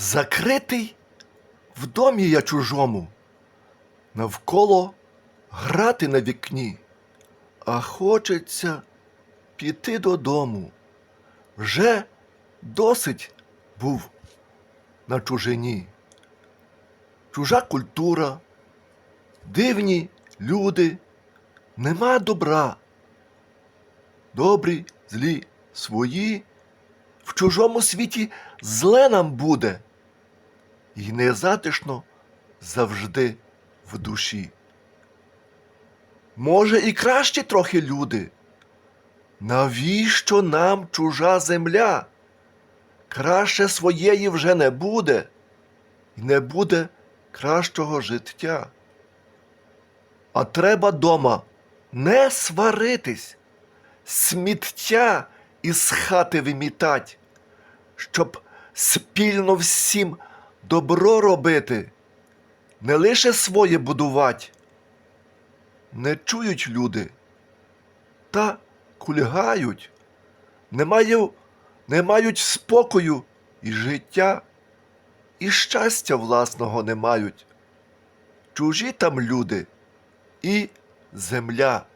Закритий в домі я чужому, навколо грати на вікні, а хочеться піти додому. Вже досить був на чужині. Чужа культура, дивні люди, нема добра. Добрі, злі, свої, в чужому світі зле нам буде, і незатишно завжди в душі. Може, і кращі трохи люди. Навіщо нам чужа земля? Краще своєї вже не буде, і не буде кращого життя. А треба дома не сваритись, сміття із хати вимітать, щоб спільно всім добро робити, не лише своє будувати. Не чують люди та кульгають, не, маю, не мають спокою і життя, і щастя власного не мають. Чужі там люди і земля.